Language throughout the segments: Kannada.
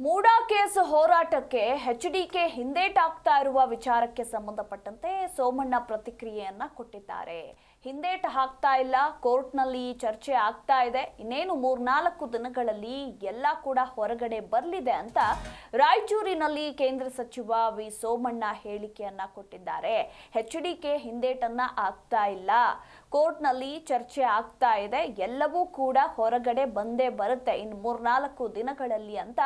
मूडा ಕೇಸ್ ಹೋರಾಟಕ್ಕೆ ಎಚ್ಡಿಕೆ ಹಿಂದೇಟಾಗ್ತಾ ಇರುವ ವಿಚಾರಕ್ಕೆ ಸಂಬಂಧಪಟ್ಟಂತೆ ಸೋಮಣ್ಣ ಪ್ರತಿಕ್ರಿಯೆಯನ್ನ ಕೊಟ್ಟಿದ್ದಾರೆ. ಹಿಂದೇಟ ಹಾಕ್ತಾ ಇಲ್ಲ, ಕೋರ್ಟ್ನಲ್ಲಿ ಚರ್ಚೆ ಆಗ್ತಾ ಇದೆ. ಇನ್ನೇನು ಮೂರ್ನಾಲ್ಕು ದಿನಗಳಲ್ಲಿ ಎಲ್ಲ ಕೂಡ ಹೊರಗಡೆ ಬರಲಿದೆ ಅಂತ ರಾಯಚೂರಿನಲ್ಲಿ ಕೇಂದ್ರ ಸಚಿವ ವಿ ಸೋಮಣ್ಣ ಹೇಳಿಕೆಯನ್ನ ಕೊಟ್ಟಿದ್ದಾರೆ. ಎಚ್ ಎಚ್ಡಿಕೆ ಹಿಂದೇಟನ್ನ ಆಗ್ತಾ ಇಲ್ಲ. ಕೋರ್ಟ್ನಲ್ಲಿ ಚರ್ಚೆ ಆಗ್ತಾ ಇದೆ. ಎಲ್ಲವೂ ಕೂಡ ಹೊರಗಡೆ ಬಂದೇ ಬರುತ್ತೆ ಇನ್ನು ಮೂರ್ನಾಲ್ಕು ದಿನಗಳಲ್ಲಿ ಅಂತ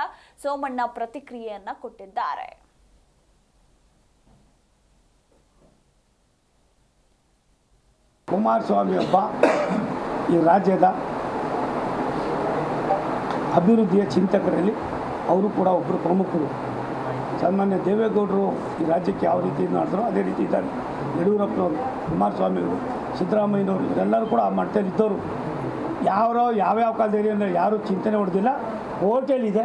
ಸೋಮಣ್ಣ ಪ್ರತಿಕ್ರಿಯೆಯನ್ನ ಕೊಟ್ಟಿದ್ದಾರೆ. ಕುಮಾರಸ್ವಾಮಿ ಒಬ್ಬ ಈ ರಾಜ್ಯದ ಅಭಿವೃದ್ಧಿಯ ಚಿಂತಕರಲ್ಲಿ ಅವರು ಕೂಡ ಒಬ್ಬರು ಪ್ರಮುಖರು. ಸನ್ಮಾನ್ಯ ದೇವೇಗೌಡರು ಈ ರಾಜ್ಯಕ್ಕೆ ಯಾವ ರೀತಿ ಮಾಡಿದ್ರು ಅದೇ ರೀತಿ ಇದ್ದಾರೆ. ಯಡಿಯೂರಪ್ಪನವರು, ಕುಮಾರಸ್ವಾಮಿಯವರು, ಸಿದ್ದರಾಮಯ್ಯನವರು, ಇವರೆಲ್ಲರೂ ಕೂಡ ಆ ಮಟ್ಟದಲ್ಲಿ ಇದ್ದವರು ಯಾರೋ ಯಾವ್ಯಾವ ಕಾಲದಲ್ಲಿ ಅಂದರೆ ಯಾರೂ ಚಿಂತನೆ ಹೊಡೆದಿಲ್ಲ. ಹೋಟೆಲ್ ಇದೆ.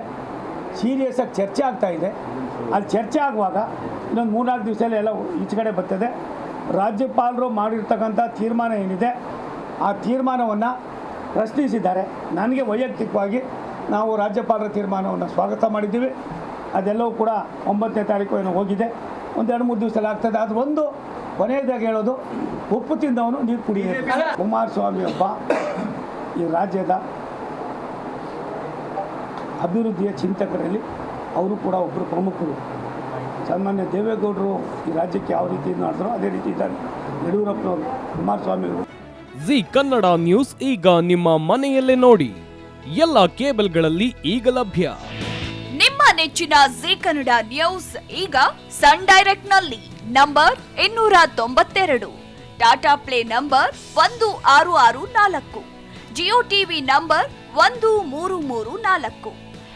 ಸೀರಿಯಸ್ಸಾಗಿ ಚರ್ಚೆ ಆಗ್ತಾ ಇದೆ. ಅಲ್ಲಿ ಚರ್ಚೆ ಆಗುವಾಗ ಇನ್ನೊಂದು ಮೂರ್ನಾಲ್ಕು ದಿವಸದಲ್ಲಿ ಎಲ್ಲ ಈಚೆ ಕಡೆ ಬರ್ತದೆ. ರಾಜ್ಯಪಾಲರು ಮಾಡಿರ್ತಕ್ಕಂಥ ತೀರ್ಮಾನ ಏನಿದೆ ಆ ತೀರ್ಮಾನವನ್ನು ಪ್ರಶ್ನಿಸಿದ್ದಾರೆ. ನನಗೆ ವೈಯಕ್ತಿಕವಾಗಿ ನಾವು ರಾಜ್ಯಪಾಲರ ತೀರ್ಮಾನವನ್ನು ಸ್ವಾಗತ ಮಾಡಿದ್ದೀವಿ. ಅದೆಲ್ಲವೂ ಕೂಡ ಒಂಬತ್ತನೇ ತಾರೀಕು ಏನೋ ಹೋಗಿದೆ. ಒಂದು ಎರಡು ಮೂರು ದಿವಸದಲ್ಲಿ ಆಗ್ತದೆ. ಅದು ಒಂದು ಕೊನೆಯದಾಗಿ ಹೇಳೋದು ಉಪ್ಪು ತಿಂದವನು ನೀರು ಕುಡಿಯೋದು ಕುಮಾರಸ್ವಾಮಿ ಒಬ್ಬ ಈ ರಾಜ್ಯದ ಅಭಿವೃದ್ಧಿಯ ಚಿಂತಕರಲ್ಲಿ ಅವರು ಕೂಡ ಒಬ್ಬರು ಪ್ರಮುಖರು. ಸನ್ಮಾನ್ಯ ದೇವೇಗೌಡರು ಈ ರಾಜ್ಯಕ್ಕೆ ಯಾವ ರೀತಿ ಮಾಡಿದ್ರು ಅದೇ ರೀತಿ ಇದ್ದಾರೆ. ಯಡಿಯೂರಪ್ಪನವರು ಕುಮಾರಸ್ವಾಮಿ ಜಿ ಕನ್ನಡ ನ್ಯೂಸ್ ಈಗ ನಿಮ್ಮ ಮನೆಯಲ್ಲೇ ನೋಡಿ. ಎಲ್ಲ ಕೇಬಲ್ಗಳಲ್ಲಿ ಈಗ ಲಭ್ಯ. ನಿಮ್ಮ ನೆಚ್ಚಿನ ಜಿ ಕನ್ನಡ ನ್ಯೂಸ್ ಈಗ ಸನ್ ಡೈರೆಕ್ಟ್ನಲ್ಲಿ ನಂಬರ್ ಇನ್ನೂರ ತೊಂಬತ್ತೆರಡು ಟಾಟಾ ಪ್ಲೇ ನಂಬರ್ ಒಂದು ಆರು ಆರು ನಾಲ್ಕು ಜಿಯೋ ಟಿವಿ ನಂಬರ್ ಒಂದು ಮೂರು ಮೂರು ನಾಲ್ಕು.